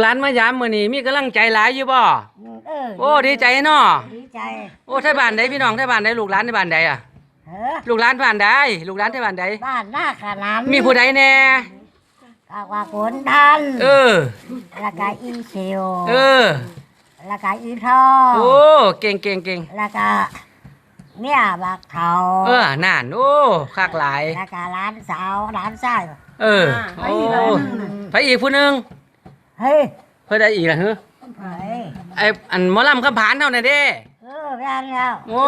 แล้วลูกหลานมายามมื้อนี้มีกำลังใจหลายอยู่บ่เออโอ้ดีใจเนาะดีใจโอ้ไทบ้านใดพี่น้องไทบ้านใดลูกหลานในบ้านใดอะเออลูกหลานบ้านใดลูกหลานไทบ้านใดบ้านหน้าขนามมีผู้ใดแน่กากว่าฝนทันเออแล้วก็อีเขียวเออแล้วก็อีทองโอ้เก่งเก่งเก่งแล้วก็เนี่ยบักเขาเออนั่นโอ้คักหลายแล้วก็ร้านสาวร้านชายเออโอ้ไปอีกผู้หนึง เฮ้ยเพิ่นได้อีกล่ะฮึเฮ้ยไอ้อันหมอลำคำผานเท่านั้นเด้เออแม่นแล้วโอ้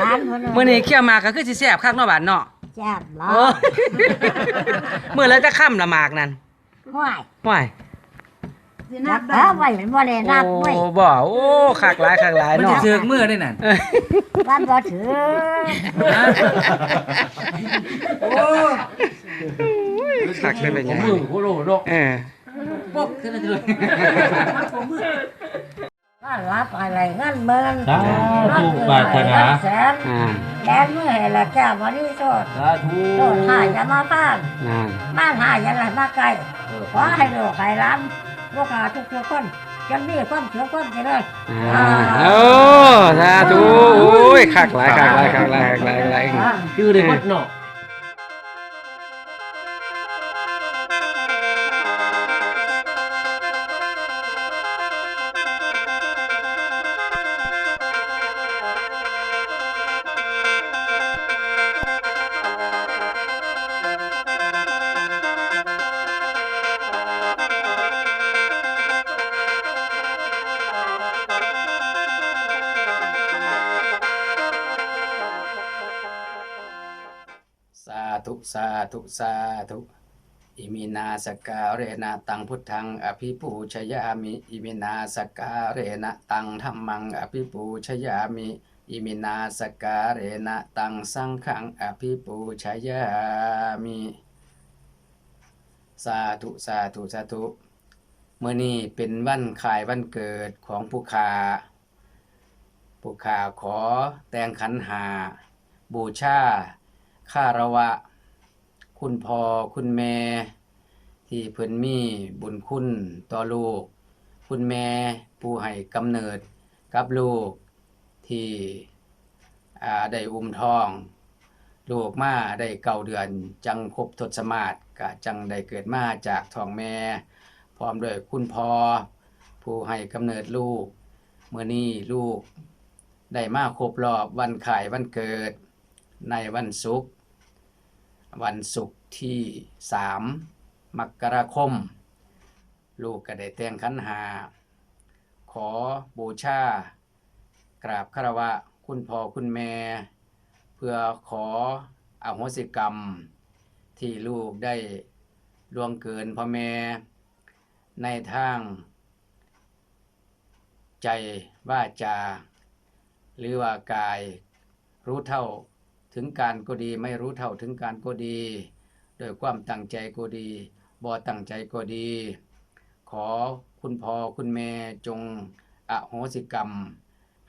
ร้านคนมื้อนี้เคี่ยวหมากก็คือสิแซ่บคักเนาะบาดเนาะแซ่บเหรอโอ้มื้อแล้วจะค่ำละหมากนั่นห่วยว้ายนับเออไว้บ่ได้นับไว้โอ้บ่โอ้คักหลายคักหลายมันเนาะจะเสือกมือได้นั่น เออวันบ่ถือโอ้คักได้เป็นไงมือโคโลโลเออ ปกขึ้นเลยก็รับอะไรเงินหมื่นสาธุปรารถนาแสนอ่าแดนมือให้ละแก้วบริสุทธิ์สาธุโดดหายอย่ามาบ้านนั่นบ้านหายอย่าไหลมาไกลขอให้ลูกให้ร้านลูกหาทุกทุกๆคนจนมีความเชื่อความเจริญอ่าโอ้สาธุโอ้ยคักหลายคักหลายคักหลายคักหลายคักหลายชื่อได้วัดเนาะ ธุสาธุสาธุอิมินาสกาเรนะตังพุทธังอภิปูชยามิอิมินาสกาเรนะตังธัมมังอภิปูชยามิอิมินาสกาเรนะตังสังฆังอภิปูชยามิสาธุสาธุสาธุเมื่อนี้เป็นวันขายวันเกิดของผู้ขาผู้ขาขอแต่งขันหา บูชาคารวะ คุณพ่อคุณแม่ ที่เพิ่นมีบุญคุณต่อลูก คุณแม่ผู้ให้กำเนิดกับลูกที่ได้อุ้มท้อง ลูกมาได้เก้าเดือน จังครบทศมาศกะจังได้เกิดมาจากท้องแม่ พร้อมด้วยคุณพ่อผู้ให้กำเนิดลูกเมื่อนี้ลูกได้มาครบรอบวันขายวันเกิดในวันศุกร์ วันศุกร์ที่สามมกราคม ลูกก็ได้แต่งขันหา ขอบูชากราบคารวะคุณพ่อคุณแม่ เพื่อขออโหสิกรรม ที่ลูกได้ล่วงเกินพ่อแม่ ในทาง ใจว่าจา หรือว่ากายรู้เท่า ถึงการก็ดีไม่รู้เท่าถึงการก็ดี โดยความตั้งใจก็ดีบ่ตั้งใจก็ดี ขอคุณพ่อคุณแม่จงอโหสิกรรม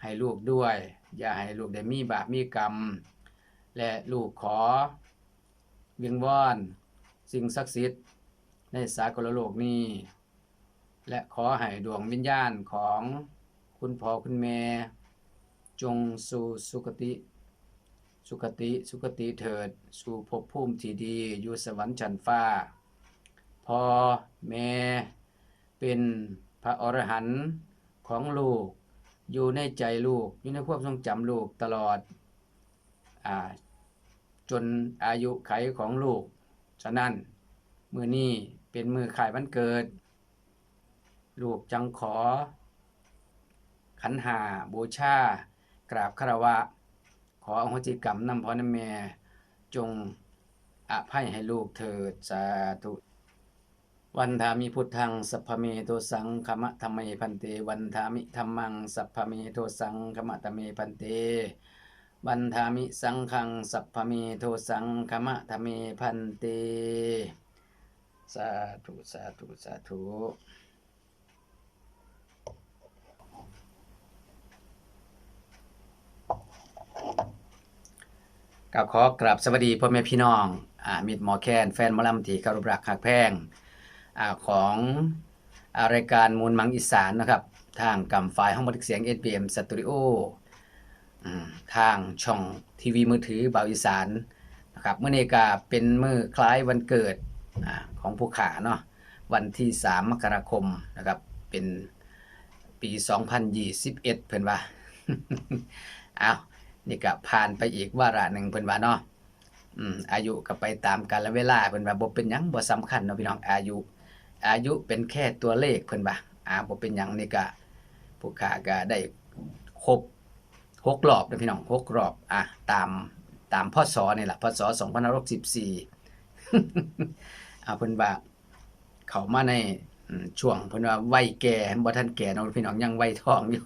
ให้ลูกด้วย อย่าให้ลูกได้มีบาปมีกรรม และลูกขอ วิงวอนสิ่งศักดิ์สิทธิ์ในสากลโลกนี้ และขอให้ดวงวิญญาณของคุณพ่อคุณแม่จงสู่สุคติ สุคติสุคติเถิด สู่ภพภูมิที่ดี อยู่สวรรค์ชั้นฟ้า พอแม่เป็นพระอรหันต์ของลูก อยู่ในใจลูก อยู่ในความทรงจำลูกตลอดอจนอายุไขของลูก ฉะนั้น มือนี้เป็นมือขายวันเกิด ลูกจังขอ ขันหาบูชากราบคารวะ ขออโหสิกรรมนำพ่อนำแม่จงอภัยให้ลูกเถิดสาธุวันธามิพุทธังสัพพเมโตสังขมะธรรมเมพันเต วันธามิธรรมังสัพพเมโตสังขมะธรรมเมพันเต วันธามิสังฆังสัพพเมโทสังขมะธรรมเมพันเต สาธุสาธุสาธุ ก็ขอกราบสวัสดีพ่อแม่พี่น้องอมิตรหมอแคนแฟนมอลำที่คารพรักหักแพงอของอารายการมูลมังอีสานนะครับ ทางกำไฟห้องบันทึกเสียง SPM Studio อืมทางช่องทีวีมือถือบ่าวอีสานนะครับเมื่อนี้ก็เป็นมือคล้ายวันเกิดอของผู้ขาเนาะวันที่ 3 มกราคมนะครับ เป็นปี 2021 เพิ่นว่าเอา นี่ก็ผ่านไปอีกวาระหนึ่งเพิ่นว่าเนาะอืมอายุก็ไปตามกาลเวลาเพิ่นว่าบ่เป็นหยังบ่สำคัญเนาะพี่น้องอายุ อายุเป็นแค่ตัวเลขเพิ่นว่าอ่าบ่เป็นหยังนี่ก็ผู้ขาก็ได้ครบหกรอบนะพี่น้องหกรอบอะตามตามพศนี่แหละพศ2514อ่าเพิ่นว่าเขามาในช่วงเพิ่นว่าวัยแก่บ่ทันแก่เนาะพี่น้องยังวัยทองอยู่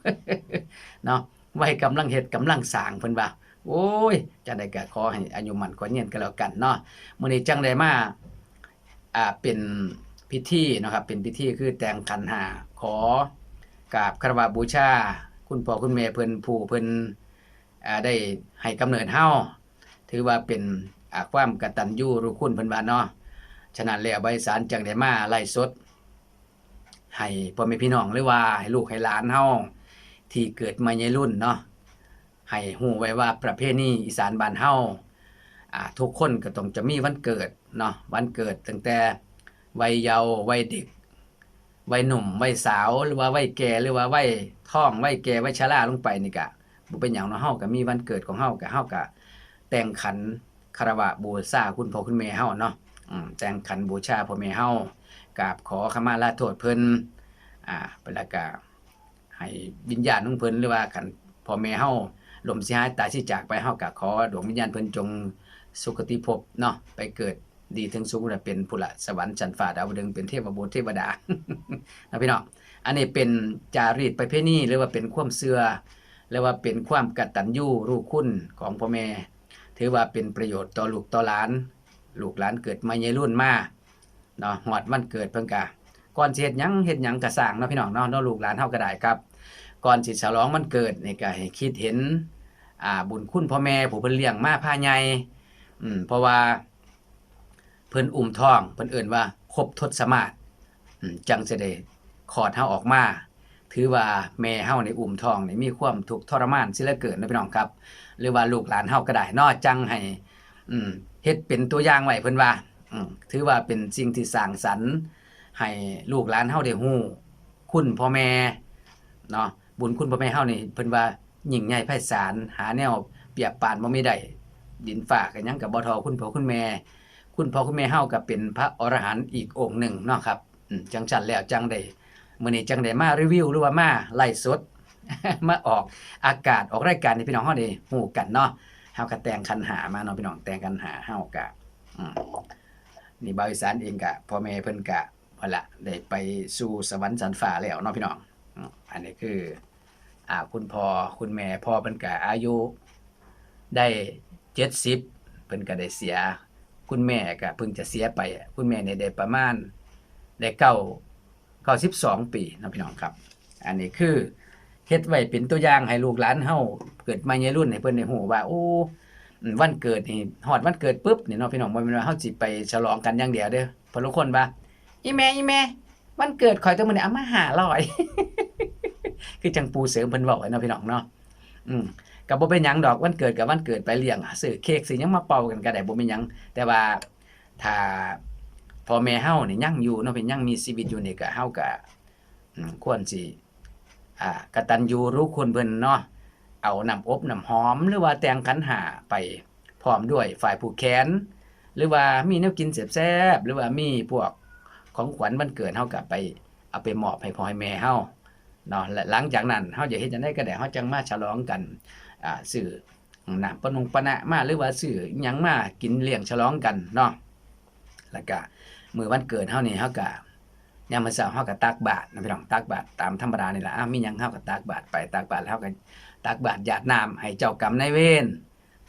เนาะ วัยกำลังเฮ็ดกำลังสร้างเพิ่นว่า โอ้ยจังได๋ก็ขอให้อายุมั่นขวัญยืนกันแล้วกันเนาะมื้อนี้จังได้มาอ่าเป็นพิธีนะครับ เป็นพิธีคือแต่งขันหาขอกราบคารวะบูชา คุณพ่อคุณแม่เพิ่นผู้เพิ่นอ่าได้ให้กำเนิดเฮาถือว่าเป็นอ่าความกตัญญูรู้คุณเพิ่นว่าเนาะฉะนั้นแล้วบสารจังได้มาไล่สดให้พ่อแม่พี่น้องหรือว่าให้ลูกให้หลานเฮา ที่เกิดมาในรุ่นเนาะให้ฮู้ไว้ว่าประเพณีอีสานบ้านเฮาอ่าทุกคนก็ต้องจะมีวันเกิดเนาะวันเกิดตั้งแต่วัยเยาว์วัยเด็กวัยหนุ่มวัยสาวหรือว่าวัยแก่หรือว่าวัยท้องวัยแก่วัยชราลงไปนี่ก็บ่เป็นหยังเนาะเฮาก็มีวันเกิดของเฮาก็เฮาก็แต่งขันคารวะบูชาคุณพ่อคุณแม่เฮาเนาะแต่งขันบูชาพ่อแม่เฮากราบขอขมาลาโทษเพิ่นอ่าเพิ่นล้วก็ ให้วิญญาณของเพิ่นหรือว่าคันพ่อแม่เฮาลมสิหายตายสิจากไปเฮาก็ขอดวงวิญญาณเพิ่นจงสุคติภพเนาะไปเกิดดีถึงสุขและเป็นผู้ละสวรรค์ชั้นฟ้าดาวดึงเป็นเทพบุตรเทวดานะพี่น้องอันนี้เป็นจารีตประเพณีหรือว่าเป็นความเชื่อหรือว่าเป็นความกตัญญูรู้คุณของพ่อแม่ถือว่าเป็นประโยชน์ต่อลูกต่อหลาน ลูกหลานเกิดมาในรุ่นมาเนาะหอดวันเกิดเพิ่นกะก่อนสิเฮ็ดหยังเฮ็ดหยังก็สร้างเนาะพี่น้องเนาะเนาะลูกหลานเฮาก็ได้ครับ ก่อนสิฉลองวันเกิดนี่ก็ให้คิดเห็นอ่าบุญคุณพ่อแม่ผู้เพิ่นเลี้ยงมาพาใหญ่อืมเพราะว่าเพิ่นอุ้มท้องเพิ่นเอิ้นว่าครบทศมาศจังสิได้คลอดเฮาออกมา ถือว่าแม่เฮาในอุ้มท้องนี่มีความทุกข์ทรมานสิเหลือเกินนะพี่น้องครับ หรือว่าลูกหลานเฮาก็ได้นอจังให้อืมเฮ็ดเป็นตัวอย่างไว้เพิ่นว่าอืถือว่าเป็นสิ่งที่สร้างสรรค์ให้ลูกหลานเฮาได้ฮู้คุณพ่อแม่เนาะ บุญคุณพ่อแม่เฮานี่เพิ่นว่ายิ่งใหญ่ไพศาลหาแนวเปรียบปานบ่มีได้ดินฟ้าก็ยังกับบ่ทอคุณพ่อคุณแม่ คุณพ่อคุณแม่เฮาก็เป็นพระอรหันต์อีกองค์หนึ่งเนาะครับจังซั่นแล้วจังได้มื้อนี้จังได้มารีวิวหรือว่ามาไลฟ์สด มาออกอากาศออกรายการให้พี่น้องเฮาได้ฮู้กันเนาะเฮาก็แต่งคันหามาเนาะพี่น้องแต่งคันหาเฮากะอืมนี่บาวอีสานเองกะพ่อแม่เพิ่นกะพอละได้ไปสู่สวรรค์สันฟ้าแล้วเนาะพี่น้องอันนี้คือ อ่า คุณพ่อคุณแม่พ่อเพิ่นกะอายุ ได้70เพิ่นก็ได้เสีย คุณแม่ก็เพิ่งจะเสียไป คุณแม่เนี่ยได้ประมาณได้เก้าเก้าสิบสองปีนะพี่น้องครับ อันนี้คือเฮ็ดไว้เป็นตัวอย่างให้ลูกหลานเฮาเกิดมาในรุ่นให้เพิ่นได้ฮู้ว่าโอ้วันเกิดนี่ฮอดวันเกิดปุ๊บนี่เนาะพี่น้องบ่แม่นว่าเฮาสิไปฉลองกันอย่างเดียวเด้อเพราะทุกคนว่าอีแม่อีแม่วันเกิดข่อยตัวมื้อนี้เอามา500 คือจังปูเสริมเพิ่นเว้าไว้เนาะพี่น้องเนาะอืมก็บ่เป็นหยังดอกวันเกิดกับวันเกิดไปเลี้ยงซื้อเค้กสิหยังมาเป่ากันก็ได้บ่เป็นหยังแต่ว่าถ้าพ่อแม่เฮานี่ยังอยู่เนาะเป็นยังมีชีวิตอยู่นี่ก็เฮาก็ควรสิอ่ากตัญญูรู้คุณเพิ่นเนาะเอาน้ำอบน้ำหอม หรือว่าแตงขันหาไปพร้อมด้วยฝ่ายผูกแขน หรือว่ามีแนวกินแซ่บๆหรือว่ามีพวกของขวัญวันเกิดเฮาก็ไป เอาไปมอบให้พ่อให้แม่เฮา เนาะและหลังจากนั้นเฮาจะเฮ็ดจังได๋ก็ได้เฮาจังมาฉลองกันอ่าซื้อน้ำปนงปนะมาหรือว่าซื้อหยังมากินเลี้ยงฉลองกันเนาะแล้วก็มื้อวันเกิดเฮานี่เฮาก็ยามมื้อเช้าเฮาก็ตักบาตรนะพี่น้องตักบาตรตามธรรมดานี่ล่ะอ้ามีหยังเฮาก็ตักบาตรไปตักบาตรแล้วเฮาก็ตักบาตรหยาดน้ำให้เจ้ากรรมนายเวร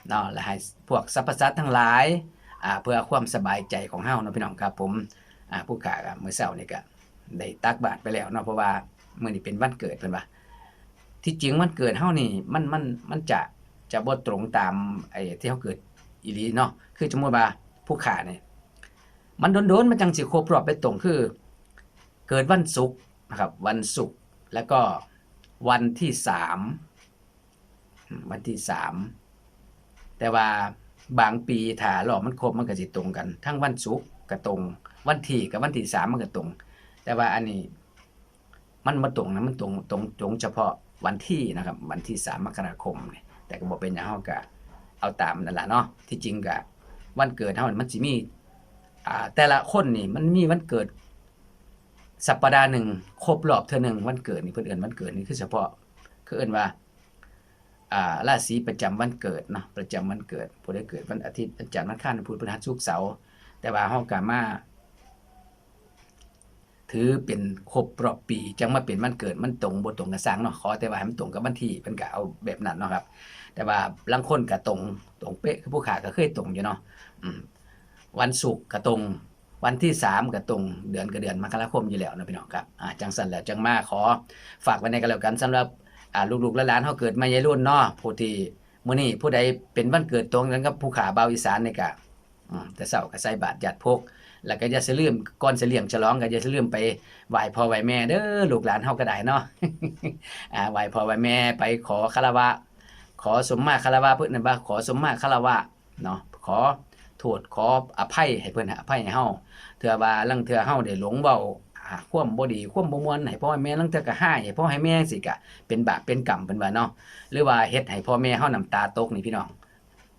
เนาะและให้พวกสรรพสัตว์ทั้งหลายอ่าเพื่อความสบายใจของเฮาเนาะพี่น้องครับผมอ่าผู้ขาก็มื้อเช้านี่ก็ได้ตักบาตรไปแล้วเนาะเพราะว่า มื้อนี้เป็นวันเกิดเพิ่นว่าที่จริงวันเกิดเฮานี่มันมันมันจะจะบ่ตรงตามไอ้ที่เฮาเกิดอีหลีเนาะคือสมมุติว่าผู้ขาเนี่ยมันโดนๆมันจังสิครบรอบไปตรงคือ เกิดวันศุกร์นะครับวันศุกร์แล้วก็วันที่สามวันที่สามแต่ว่าบางปีถ้ารอบมันครบมันก็สิตรงกัน ทั้งวันศุกร์ก็ตรง วันที่กับวันที่สามมันก็ตรง แต่ว่าอันนี้ มันมาตรงนะมันตรงตรงตรงเฉพาะวันที่นะครับ วันที่สามมกราคมเนี่ยแต่ก็บอกเป็นอย่างเฮาก็เอาตามนั่นแหละเนาะที่จริงก็วันเกิดเฮามันสิมีอ่าแต่ละคนนี่มันมีวันเกิด สัปดาห์หนึ่งครบรอบเท่านึงวันเกิดนี่เพิ่อนเอิ้นวันเกิดนี่คือเฉพาะคือเอินว่าอ่าราศีประจำวันเกิดเนาะประจำวันเกิดผู้ใดเกิดวันอาทิตย์วันจันทร์วันอังคารวันพุธพฤหัสศุกร์เสาร์แต่ว่าเฮาก็มา ถือเป็นครบรอบปี จังมาเป็นวันเกิดมันตรงบ่ตรงกับสร้างเนาะขอแต่ว่าให้มันตรงกับวันที่เพิ่นก็เอาแบบนั้นเนาะครับ แต่ว่าลางคนก็ตรงตรงเป๊ะคือผู้ขาก็เคยตรงอยู่เนาะวันศุกร์ก็ตรงวันที่ 3ก็ตรงเดือนกับเดือนมกราคมอยู่แล้วนะพี่น้องครับจังซั่นแหละจังมาขอฝากไว้ในกันแล้วกันสำหรับลูกๆและหลานเฮาเกิดมาใหญ่รุ่นเนาะผู้ที่มื้อนี้ผู้ใดเป็นวันเกิดตรงกันกับผู้ขาเบาอีสานนี่ก็อืมแต่เช้าก็ใส่บาตรญาติพก แล้วก็อย่าสิลืมก่อนสิเลี้ยงฉลองก็อย่าสิลืมไปไหว้พ่อไหว้แม่เด้อลูกหลานเฮาก็ได้เนาะอ่าไหว้พ่อไหว้แม่ไปขอคารวะ ขอสมมาคารวะเพิ่นน่ะว่าขอสมมาคารวะเนาะขอโทษขออภัยให้เพิ่นอภัยให้เฮาเถื่อว่าลังเถื่อเฮาได้หลงเว้าอ่าควมบ่ดีควมบ่มวนให้พ่อให้แม่ลังเถื่อก็ห้าให้พ่อให้แม่สิก็เป็นบาปเป็นกรรมเพิ่นว่าเนาะหรือว่าเฮ็ดให้พ่อแม่เฮาน้ำตาตกนี่พี่น้อง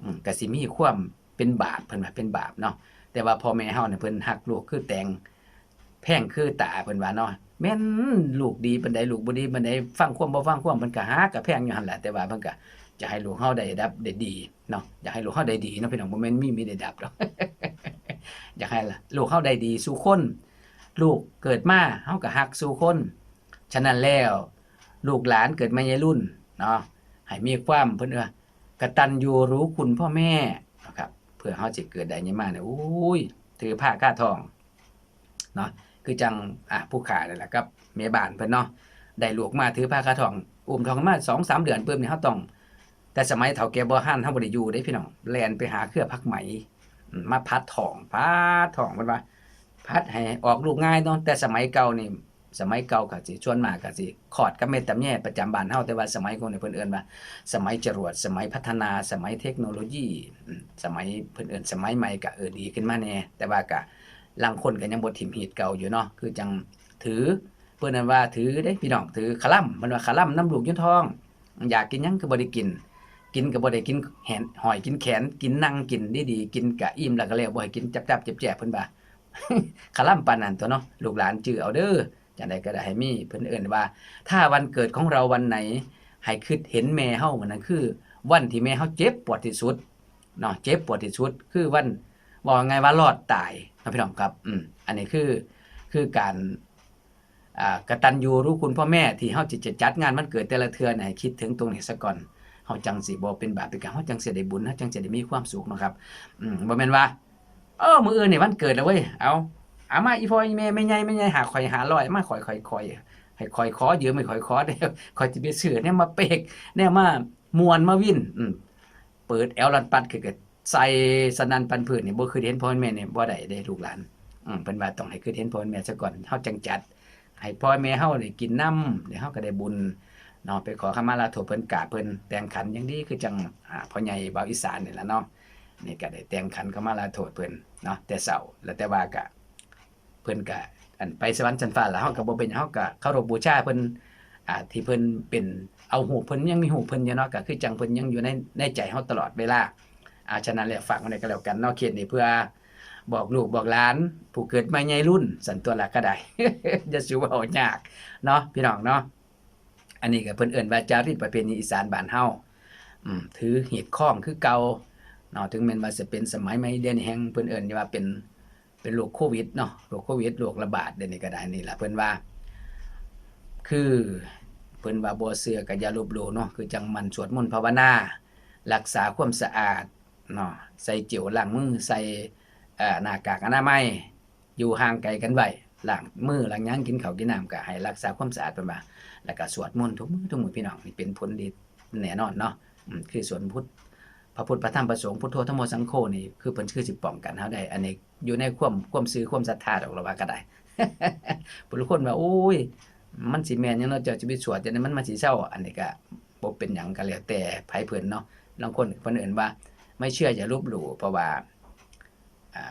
อืมก็สิมีความเป็นบาปเพิ่นว่าเป็นบาปเนาะ แต่ว่าพ่อแม่เฮาเนี่ยเพิ่นฮักลูกคือแตงแพงคือตาเพิ่นว่าเนาะแม่นลูกดีปานใดลูกบ่ดีปานใดฟังความบ่ฟังความเพิ่นก็ฮักก็แพงอยู่หั่นแหละแต่ว่าเพิ่นก็จะให้ลูกเฮาได้ดับได้ดีเนาะอยากให้ลูกเฮาได้ดีเนาะพี่น้องบ่แม่นมีมีได้ดับหรอกอยากให้ล่ะลูกเฮาได้ดีสู่คน ลูกเกิดมาเฮาก็ฮักสู่คน ฉะนั้นแล้วลูกหลานเกิดมาในรุ่นเนาะให้มีความเพิ่นว่ากตัญญูรู้คุณพ่อแม่ เพื่อเขาจะเกิดได้ยังมาเนี่ยอุ้ยถือผ้าค่าทองเนาะคือจังอะผู้ขายนั่นแหละครับเมียบานเพิ่นเนาะได้ลูกมาถือผ้าค่าทองอุ้มทองมาสองสามเดือนเพิ่มเนี่ยเขาต้อง แต่สมัยเฒ่าแก่บ่ฮั่นเฮาบ่ได้อยู่เด้พี่น้องแลนไปหาเครือพักไหมมาพัดทองพัดทองเพิ่นว่าพัดให้ออกลูกง่ายเนาะแต่สมัยเก่านี่ สมัยเก่าก็สิชวนมากก็สิขอดกับเม็ดตำแย่ประจำบ้านเฮาแต่ว่าสมัยก่อนนี่เพิ่นเอิ้นว่าสมัยจรวด สมัยพัฒนา สมัยเทคโนโลยี สมัยเพิ่นเอิ้นสมัยใหม่ก็เออดีขึ้นมาแน่แต่ว่าก็ลางคนก็ยังบ่ถิ่มหีดเก่าอยู่เนาะคือจังถือเพิ่นนั้นว่าถือเด้พี่น้องถือคลัมมันว่าคลัมน้ำลูกยนทอง อยากกินหยังก็บ่ได้กิน กินก็บ่ได้กินแหนหอยกินแขน กินนั่งกินดีๆกินกะอิ่มแล้วก็แล้วบ่ให้กินจับๆเจ็บๆเพิ่นว่าคลัมปานนั้นตัวเนาะลูกหลานจื้อเอาเด้อ จังไดก็ได้ให้มีเพิ่นเอิ้นว่า ถ้าวันเกิดของเราวันไหนให้คิดเห็นแม่เฮามันนั้นคือ วันที่แม่เฮาเจ็บปวดที่สุดเนาะเจ็บปวดที่สุด คือวันบอกไงว่ารอดตายนะพี่น้องครับ อืมอันนี้คือคือการอ่ากตัญญูรู้คุณพ่อแม่ที่เฮาจะจะจัดงานวันเกิดแต่ละเทือนให้คิดถึงตรงนี้ซะก่อนเฮาจังสิบ่เป็นบาปเป็นกรรมเฮาจังสิได้บุญเฮาจังสิได้มีความสุขนะครับอืมบ่แม่นว่าเออมื้ออื่นนี่วันเกิดแล้วเว้ยเอา อามาอีพออีแม่แม่ใหญ่แม่ใหญ่หาข่อยหาร้อยมาข่อยข่อยข่อยให้ข่อยขอเยืมให้ข่อยขอได้คอยจะไปซื้อเนี่ยมาเปกเนี่ยมามวนมาวินอืมเปิดแอลลันปัดคือก็ใส่สนันปันผืนเนี่ยบ่คือเห็นพ่อแม่เนี่ยบ่ได้ได้ลูกหลานอืมเพิ่นว่าต้องให้คือเห็นพ่อแม่ซะก่อนเฮาจังจัด ให้พ่อแม่เฮาได้กินน้ำเดี๋ยวเฮาก็ได้บุญเนาะไปขอขมาลาโทษเพิ่นกาเพิ่นแต่งขันอย่างดีคือจังอ่าพ่อใหญ่บ่าวอีสานนี่ล่ะเนาะนี่ก็ได้แต่งขันขมาลาโทษเพิ่นเนาะแต่เช้าแล้วแต่ว่าก็ เพิ่นก็อันไปสวรรค์ชั้นฟ้าแล้วเฮาก็บ่เป็นหยังเฮาก็เคารพบูชาเพิ่นอ่าที่เพิ่นเป็นเอาหูเพิ่นยังมีหูเพิ่นอยู่เนาะก็คือจังเพิ่นยังอยู่ในในใจเฮาตลอดเวลาอ่าฉะนั้นแล้วฝากไว้ในก็แล้วกันเนาะเขียนนี่เพื่อบอกลูกบอกหลาน ผู้เกิดมาใหญ่รุ่น สันตัวละก็ได้อย่าสิว่าเอายากเนาะพี่น้องเนาะอันนี้ก็เพิ่นเอิ้นว่าจารีตประเพณีอีสานบ้านเฮาอืมถือหีบข้องคือเก่าเนาะถึงแม้นว่าจะเป็นสมัยใหม่เดือนแห่งเพิ่นเอิ้นว่าเป็น เป็นโรคโควิดเนาะโรคโควิดโรคระบาดเดี๋ยวนี้ก็ได้นี่แหละเพิ่นว่า คือเพิ่นว่าบ่เชื่อก็อย่าลบหลู่เนาะคือจังมันสวดมนต์ภาวนา รักษาความสะอาดเนาะใส่เจลล้างมือใส่หน้ากากอนามัยอยู่ห่างไกลกันไว้ล้างมือล้างยังกินข้าวกินน้ำก็ให้รักษาความสะอาดเพิ่นว่าแล้วก็สวดมนต์ทุกมื้อทุกมื้อพี่น้องนี่เป็นผลดีแน่นอนเนาะคือสวดพุทธ พระพุทธพระธรรมพระสงฆ์พุทโธธรรมโมสังโฆนี่คือเพิ่นคือสิป้องกันเฮาได้อันนี้อยู่ในความความซื่อความศรัทธาดอกเราว่าก็ได้ผู้ทุกคนว่าโอ้ย มันสิแม่นยังเนาะเจ้าชีวิตสวดจังได๋มันมันสิเศร้า อันนี้ก็บ่เป็นหยังก็แล้วแต่ไผเพิ่นเนาะบางคนเพิ่นเอิ้นว่า ไม่เชื่ออย่าลบหลู่เพราะว่า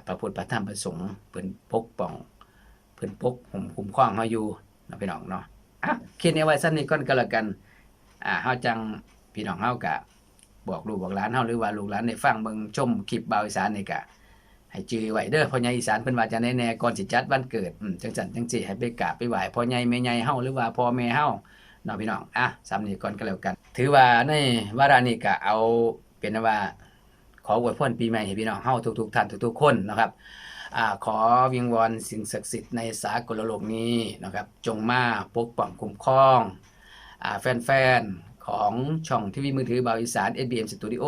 พระพุทธพระธรรมพระสงฆ์เพิ่นปกป้องเพิ่นปกห่มคุ้มครองเฮาอยู่นะพี่น้องเนาะอะคิดเอาไว้ซั่นนี้ก่อนก็แล้วกันอ่าเฮาจังพี่น้องเฮาก็ บอกลูกบอกหลานเฮาหรือว่าลูกหลานได้ฟังเบิ่งชมคลิปบ่าวอีสานนี่ก็ให้จื้อไว้เด้อพ่อใหญ่อีสานเพิ่นว่าจังได๋แน่ก่อนสิจัดวันเกิดอืมจังซั่นจังซี่ให้ไปกราบไปไหว้พ่อใหญ่แม่ใหญ่เฮาหรือว่าพ่อแม่เฮาเนาะพี่น้องอะซ้ำนี้ก่อนก็แล้วกัน ถือว่าในวาระนี้ก็เอาเป็นว่า ขออวยพรปีใหม่ให้พี่น้องเฮาทุกๆท่านทุกๆคนนะครับอ่าขอวิงวอนสิ่งศักดิ์สิทธิ์ในสากลโลกนี้นะครับ จงมาปกป้องคุ้มครองอ่าแฟนๆ ของช่องทีวีมือถือบาวอีสาน SBM Studio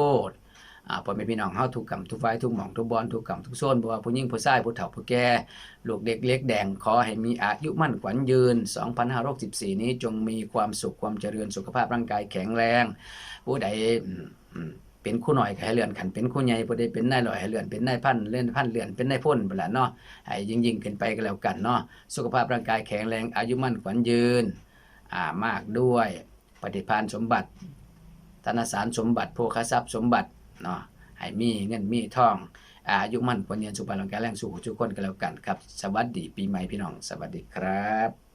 อ่าพ่อแม่พี่น้องเฮาทุกกำทุกไฟทุกหม่องทุกบอลทุกกำทุกโซนบ่ว่าผู้หญิงผู้ชายผู้เฒ่าผู้แก่ลูกเด็กเล็กแดงขอให้มีอายุมั่นขวัญยืน 2564 นี้จงมีความสุขความเจริญสุขภาพร่างกายแข็งแรง ผู้ใดเป็นคู่หน่อยก็ให้เลื่อนขันเป็นคู่ใหญ่บ่ได้เป็นนายลอยให้เลื่อนเป็นนายพันเลื่อนพันเลื่อนเป็นนายพ่นไปละเนาะให้ยิ่งยิ่งขึ้นไปก็แล้วกันเนาะสุขภาพร่างกายแข็งแรงอายุมั่นขวัญยืนอ่ามากด้วย ปฏิภาณสมบัติ ธนสารสมบัติโภคทรัพย์สมบัติเนาะให้มีเงินมีทองอายุมั่นขวัญยืนสุขภาพร่างกายแรงสู่ทุกคนก็แล้วกันครับ สวัสดีปีใหม่พี่น้อง สวัสดีครับ